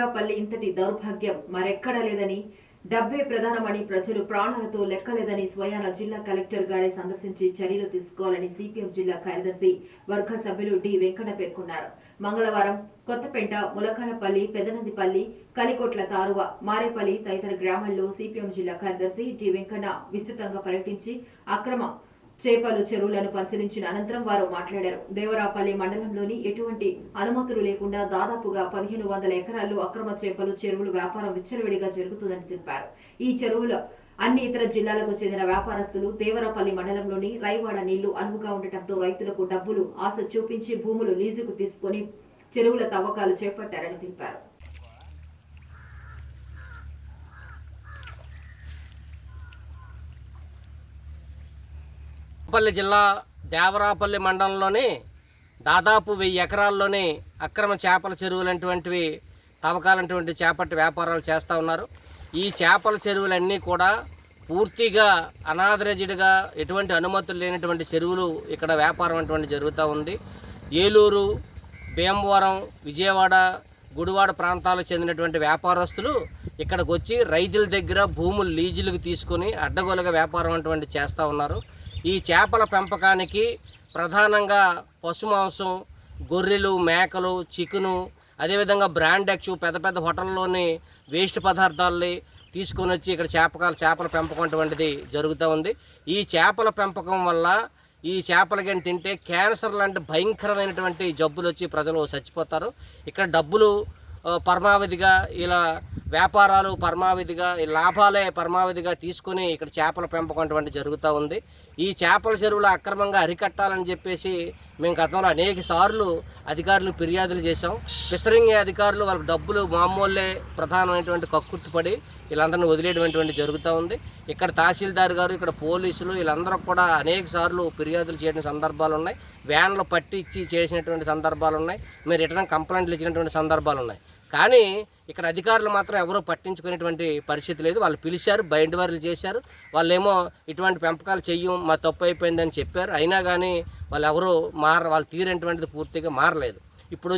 దేవరాపల్లి ఇంతటి దౌర్భాగ్యం మరెక్కడా లేదని డబ్బే ప్రధానమని ప్రజలు ప్రాణాలతో లెక్కలేదని స్వయాన జిల్లా కలెక్టర్ గారే సందర్శించి చర్యలు తీసుకోవాలని సిపిఎం జిల్లా కార్యదర్శి వర్గ సభ్యులు డి వెంకట పేర్కొన్నారు. మంగళవారం కొత్తపేట ములకాలపల్లి పెదనందిపల్లి కలికోట్ల తారువ మారేపల్లి తదితర గ్రామాల్లో సిపిఎం జిల్లా కార్యదర్శి డి వెంకన్న విస్తృతంగా పర్యటించి అక్రమ చేపలు చెరువులను పరిశీలించిన అనంతరం వారు మాట్లాడారు. దేవరాపల్లి మండలంలోని ఎటువంటి అనుమతులు లేకుండా దాదాపుగా పదిహేను వందల ఎకరాల్లో అక్రమ చేపలు చెరువులు వ్యాపారం విచ్చలవిడిగా జరుగుతుందని తెలిపారు. ఈ చెరువుల అన్ని ఇతర జిల్లాలకు చెందిన వ్యాపారస్తులు దేవరాపల్లి మండలంలోని రైవాడ నీళ్ళు అనువుగా ఉండటంతో రైతులకు డబ్బులు ఆశ చూపించి భూములు లీజుకు తీసుకొని చెరువుల తవ్వకాలు చేపట్టారని తెలిపారు. పల్లి జిల్లా దేవరాపల్లి మండలంలోని దాదాపు వెయ్యి ఎకరాల్లోని అక్రమ చేపల చెరువులంటువంటివి తవ్వకాలంటువంటి చేపట్టి వ్యాపారాలు చేస్తూ ఉన్నారు. ఈ చేపల చెరువులన్నీ కూడా పూర్తిగా అనాథరైజ్డ్గా ఎటువంటి అనుమతులు లేనటువంటి చెరువులు ఇక్కడ వ్యాపారం అటువంటి జరుగుతూ ఉంది. ఏలూరు భీమవరం విజయవాడ గుడివాడ ప్రాంతాలకు చెందినటువంటి వ్యాపారస్తులు ఇక్కడికి వచ్చి రైతుల దగ్గర భూములు లీజులకు తీసుకొని అడ్డగోలుగా వ్యాపారం అటువంటి చేస్తూ ఉన్నారు. ఈ చేపల పెంపకానికి ప్రధానంగా పశు మాంసం గొర్రెలు మేకలు చికెను అదేవిధంగా బ్రాండ్ ఎక్స్ పెద్ద పెద్ద హోటల్లోని వేస్ట్ పదార్థాలని తీసుకొని వచ్చి ఇక్కడ చేపకాల చేపల పెంపకం అటువంటిది జరుగుతూ ఉంది. ఈ చేపల పెంపకం వల్ల ఈ చేపలు కానీ తింటే క్యాన్సర్ లాంటి భయంకరమైనటువంటి జబ్బులు వచ్చి ప్రజలు చచ్చిపోతారు. ఇక్కడ డబ్బులు పరమావధిగా ఇలా వ్యాపారాలు పరమావిధిగా ఈ లాభాలే పరమావిధిగా తీసుకొని ఇక్కడ చేపల పెంపకం అటువంటి జరుగుతూ ఉంది. ఈ చేపల చెరువులు అక్రమంగా అరికట్టాలని చెప్పేసి మేము గతంలో అనేక సార్లు అధికారులు ఫిర్యాదులు చేశాం. ఫిషరింగ్ అధికారులు వాళ్ళకి డబ్బులు మామూలే ప్రధానమైనటువంటి కక్కుర్తిపడి వీళ్ళందరినీ వదిలేయటువంటి జరుగుతూ ఉంది. ఇక్కడ తహసీల్దార్ గారు ఇక్కడ పోలీసులు వీళ్ళందరూ కూడా అనేక సార్లు ఫిర్యాదులు చేయడం సందర్భాలు ఉన్నాయి. వ్యాన్లు పట్టి ఇచ్చి చేసినటువంటి సందర్భాలు ఉన్నాయి. మీరు రిటర్న్ కంప్లైంట్లు ఇచ్చినటువంటి సందర్భాలు ఉన్నాయి. కానీ ఇక్కడ అధికారులు మాత్రం ఎవరూ పట్టించుకునేటువంటి పరిస్థితి లేదు. వాళ్ళు పిలిచారు బయట వారులు చేశారు. వాళ్ళేమో ఇటువంటి పెంపకాలు చెయ్యం మా తప్పు అయిపోయిందని చెప్పారు. అయినా కానీ వాళ్ళు ఎవరు మార వాళ్ళు తీరేటువంటిది పూర్తిగా మారలేదు. ఇప్పుడు